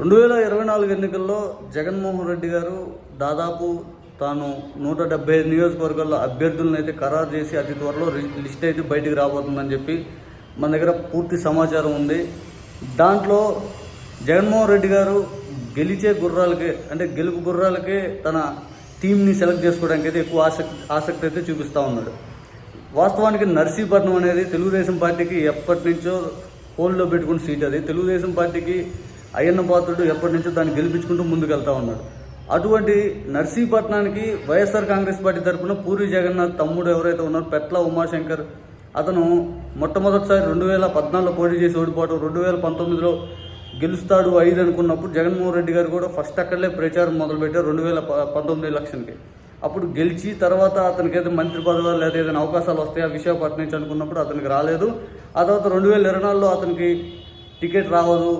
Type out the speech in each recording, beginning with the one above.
రెండు వేల ఇరవై నాలుగు ఎన్నికల్లో జగన్మోహన్ రెడ్డి గారు దాదాపు తాను నూట డెబ్బై ఐదు నియోజకవర్గాల్లో అభ్యర్థులను అయితే ఖరారు చేసి అతి త్వరలో లిస్ట్ అయితే బయటికి రాబోతుందని చెప్పి మన దగ్గర పూర్తి సమాచారం ఉంది. దాంట్లో జగన్మోహన్ రెడ్డి గారు గెలిచే గుర్రాలకే అంటే గెలుపు గుర్రాలకే తన టీంని సెలెక్ట్ చేసుకోవడానికి అయితే ఎక్కువ ఆసక్తి ఆసక్తి అయితే చూపిస్తూ ఉన్నాడు. వాస్తవానికి నర్సీపట్నం అనేది తెలుగుదేశం పార్టీకి ఎప్పటి నుంచో హోల్డ్లో పెట్టుకున్న సీట్ అది. తెలుగుదేశం పార్టీకి అయ్యన్న పాత్రుడు ఎప్పటి నుంచో దాన్ని గెలిపించుకుంటూ ముందుకెళ్తా ఉన్నాడు. అటువంటి నర్సీపట్నానికి వైఎస్ఆర్ కాంగ్రెస్ పార్టీ తరఫున పూరి జగన్నాథ్ తమ్ముడు ఎవరైతే ఉన్నారో పెట్ల ఉమాశంకర్ అతను మొట్టమొదటిసారి రెండు వేల పద్నాలుగులో పోటీ చేసి ఓడిపోవడం రెండు వేల పంతొమ్మిదిలో గెలుస్తాడు ఐదు అనుకున్నప్పుడు జగన్మోహన్ రెడ్డి గారు కూడా ఫస్ట్ అక్కడలే ప్రచారం మొదలుపెట్టారు రెండు వేల పంతొమ్మిది ఎలక్షన్కి. అప్పుడు గెలిచి తర్వాత అతనికి అయితే మంత్రి పదవులు లేదా ఏదైనా అవకాశాలు వస్తాయా విశాఖపట్నం నుంచి అనుకున్నప్పుడు అతనికి రాలేదు. ఆ తర్వాత రెండు వేల ఇరవై నాలుగులో అతనికి టికెట్ రావదు.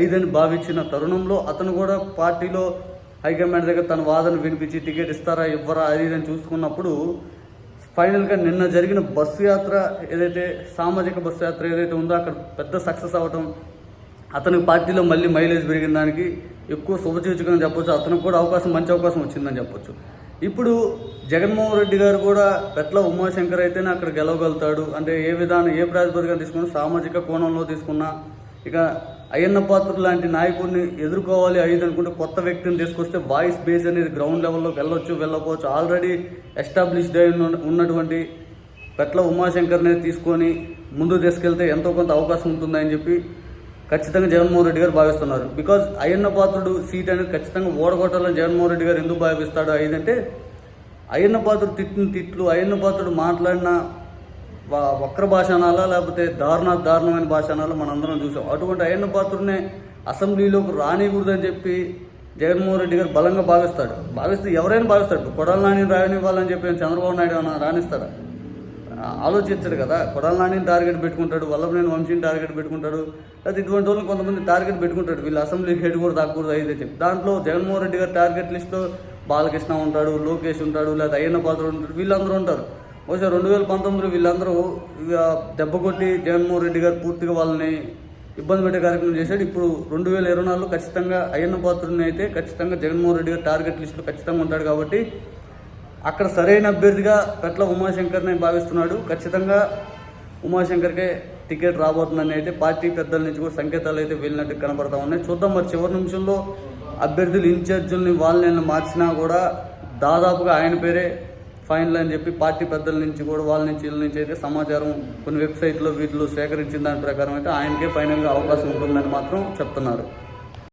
ఐదని భావించిన తరుణంలో అతను కూడా పార్టీలో హైకమాండ్ దగ్గర తన వాదన వినిపించి టికెట్ ఇస్తారా ఇవ్వరా అది ఇదని అని చూసుకున్నప్పుడు ఫైనల్గా నిన్న జరిగిన బస్సు యాత్ర ఏదైతే సామాజిక బస్సు యాత్ర ఏదైతే ఉందో అక్కడ పెద్ద సక్సెస్ అవ్వటం అతనికి పార్టీలో మళ్ళీ మైలేజ్ పెరిగిన దానికి ఎక్కువ శుభచూచుకని చెప్పొచ్చు. అతనికి కూడా అవకాశం మంచి అవకాశం వచ్చిందని చెప్పొచ్చు. ఇప్పుడు జగన్మోహన్ రెడ్డి గారు కూడా పెట్ల ఉమాశంకర్ అయితేనే అక్కడ గెలవగలుగుతాడు. అంటే ఏ విధానం ఏ ప్రాతిపదికన తీసుకున్నా సామాజిక కోణంలో తీసుకున్నా ఇక అయ్యన్న పాత్ర లాంటి నాయకుడిని ఎదుర్కోవాలి అయ్యింది అనుకుంటే కొత్త వ్యక్తిని తీసుకొస్తే వాయిస్ బేస్ అనేది గ్రౌండ్ లెవెల్లో వెళ్ళొచ్చు వెళ్ళకపోవచ్చు. ఆల్రెడీ ఎస్టాబ్లిష్డ్ అయి ఉన్నటువంటి పెట్ల ఉమాశంకర్ని తీసుకొని ముందు తీసుకెళ్తే ఎంతో కొంత అవకాశం ఉంటుందని చెప్పి ఖచ్చితంగా జగన్మోహన్ రెడ్డి గారు భావిస్తున్నారు. బికాజ్ అయ్యన్న పాత్రుడు సీట్ అనేది ఖచ్చితంగా ఓడగొట్టాలని జగన్మోహన్ రెడ్డి గారు ఎందుకు భావిస్తాడు? అయిందంటే అయ్యన్న పాత్రుడు తిట్టిన తిట్లు అయ్యన్న పాత్రుడు మాట్లాడిన వక్ర భాషణాలా లేకపోతే దారుణ దారుణమైన భాషణాలు మనందరం చూసాం. అటువంటి అయ్యన్న పాత్రనే అసెంబ్లీలోకి రానికూడదని చెప్పి జగన్మోహన్ రెడ్డి గారు బలంగా భావిస్తాడు. భావిస్తే ఎవరైనా భావిస్తాడు కొడల కొడాల నాని రానివ్వాలని చెప్పి చంద్రబాబు నాయుడు ఏమన్నా రాణిస్తాడా ఆలోచించాడు కదా. కొడాల నానిని టార్గెట్ పెట్టుకుంటాడు వల్లభనేని వంశీని టార్గెట్ పెట్టుకుంటాడు లేకపోతే ఇటువంటి వాళ్ళు కొంతమంది టార్గెట్ పెట్టుకుంటాడు. వీళ్ళు అసెంబ్లీకి హెడ్ కూడా తగ్గకూడదు అయితే చెప్పి. దాంట్లో జగన్మోహన్ రెడ్డి గారి టార్గెట్ లిస్ట్లో బాలకృష్ణ ఉంటాడు లోకేష్ ఉంటాడు లేదా అయ్యన్న పాత్ర ఉంటాడు. వీళ్ళందరూ ఉంటారు. బహుశా రెండు వేల పంతొమ్మిదిలో వీళ్ళందరూ ఇక దెబ్బ కొట్టి జగన్మోహన్ రెడ్డి గారు పూర్తిగా వాళ్ళని ఇబ్బంది పెట్టే కార్యక్రమం చేశాడు. ఇప్పుడు రెండు వేల ఇరవై నాలుగులో ఖచ్చితంగా అయ్యన్న పాత్రుని అయితే ఖచ్చితంగా జగన్మోహన్ రెడ్డి గారు టార్గెట్ లిస్టులో ఖచ్చితంగా ఉంటాడు కాబట్టి అక్కడ సరైన అభ్యర్థిగా పెట్ల ఉమాశంకర్నే భావిస్తున్నాడు. ఖచ్చితంగా ఉమాశంకర్కే టికెట్ రాబోతుందని అయితే పార్టీ పెద్దల నుంచి కూడా సంకేతాలు అయితే వెళ్ళినట్టు కనబడతా ఉన్నాయి. చూద్దాం మరి చివరి నిమిషంలో అభ్యర్థులు ఇన్ఛార్జీలని వాళ్ళని మార్చినా కూడా దాదాపుగా ఆయన పేరే ఫైన్లు అని చెప్పి పార్టీ పెద్దల నుంచి కూడా వాళ్ళ నుంచి వీళ్ళ నుంచి అయితే సమాచారం కొన్ని వెబ్సైట్లో వీటిలో సేకరించిన దాని ప్రకారం అయితే ఆయనకే ఫైనల్గా అవకాశం ఉంటుందని మాత్రం చెప్తున్నారు.